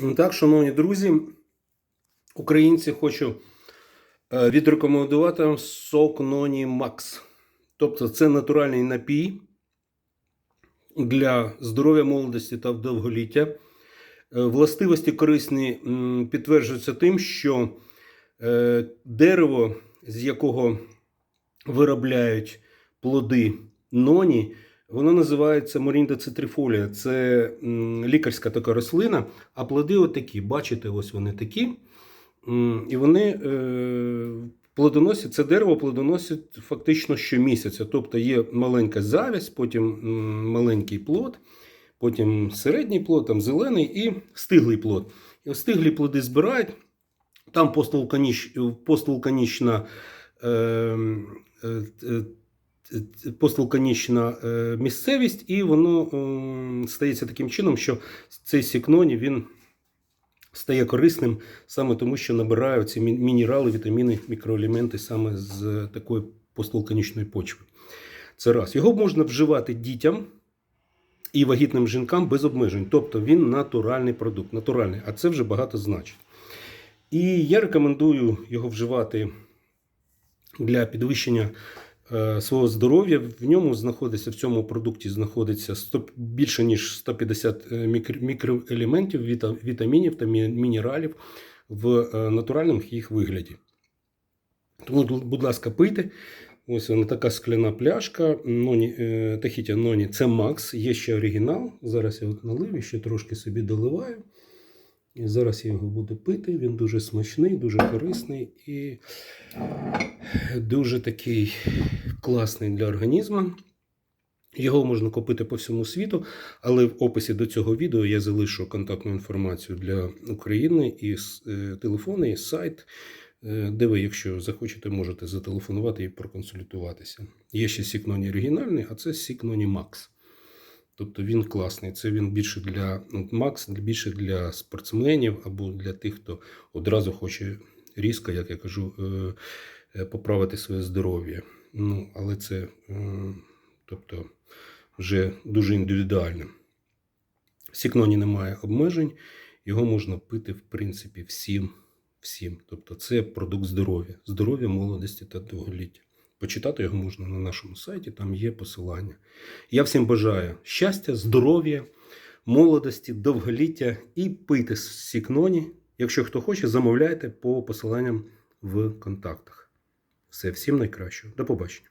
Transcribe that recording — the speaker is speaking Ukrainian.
Ну Так, шановні друзі, українці, хочу е, відрекомендувати вам сок Ноні Макс. Тобто це натуральний напій для здоров'я, молодості та довголіття. Е, Властивості корисні підтверджуються тим, що е, дерево, з якого виробляють плоди ноні, воно називається Морінда цитрифолія. Це лікарська така рослина, а плоди отакі. Бачите, ось вони такі. І вони е, плодоносять, це дерево плодоносить фактично щомісяця. Тобто є маленька завість, потім маленький плод, потім середній плод, там зелений і стиглий плод. І стиглі плоди збирають. Там поствулканіч, поствулканічна, е, е, е, е, е, місцевість, і воно е, стається таким чином, що цей сікноні він стає корисним саме тому, що набирає ці мінерали, вітаміни, мікроелементи саме з такої поствулканічної почви. Це раз. Його можна вживати дітям і вагітним жінкам без обмежень. Тобто він натуральний продукт, натуральний, а це вже багато значить. І я рекомендую його вживати для підвищення е, свого здоров'я. В ньому знаходиться в цьому продукті знаходиться 100, більше ніж 150 е, мікр- мікроелементів, вітамінів та мінералів в е, натуральному їх вигляді. Тому, будь ласка, пийте. Ось вона така скляна пляшка. Ноні, е, Тахітя Ноні це Макс. Є ще оригінал. Зараз я от налив і ще трошки собі доливаю. І зараз я його буду пити. Він дуже смачний, дуже корисний і дуже такий класний для організму. Його можна купити по всьому світу, але в описі до цього відео я залишу контактну інформацію для України і е, телефони, і сайт, е, де ви, якщо захочете, можете зателефонувати і проконсультуватися. Є ще Сікноні оригінальний, а це Сікноні Макс. Тобто він класний. Це він більше для ну, Макс, більше для спортсменів або для тих, хто одразу хоче різко, як я кажу, е, е, поправити своє здоров'я. Ну, але це е, тобто, вже дуже індивідуально. В Сікноні немає обмежень, його можна пити, в принципі, всім. всім. Тобто це продукт здоров'я, здоров'я, молодості та довголіття. Почитати його можна на нашому сайті, там є посилання. Я всім бажаю щастя, здоров'я, молодості, довголіття і пийте з Сікноні. Якщо хто хоче, замовляйте по посиланням в контактах. Все, всім найкращого. До побачення.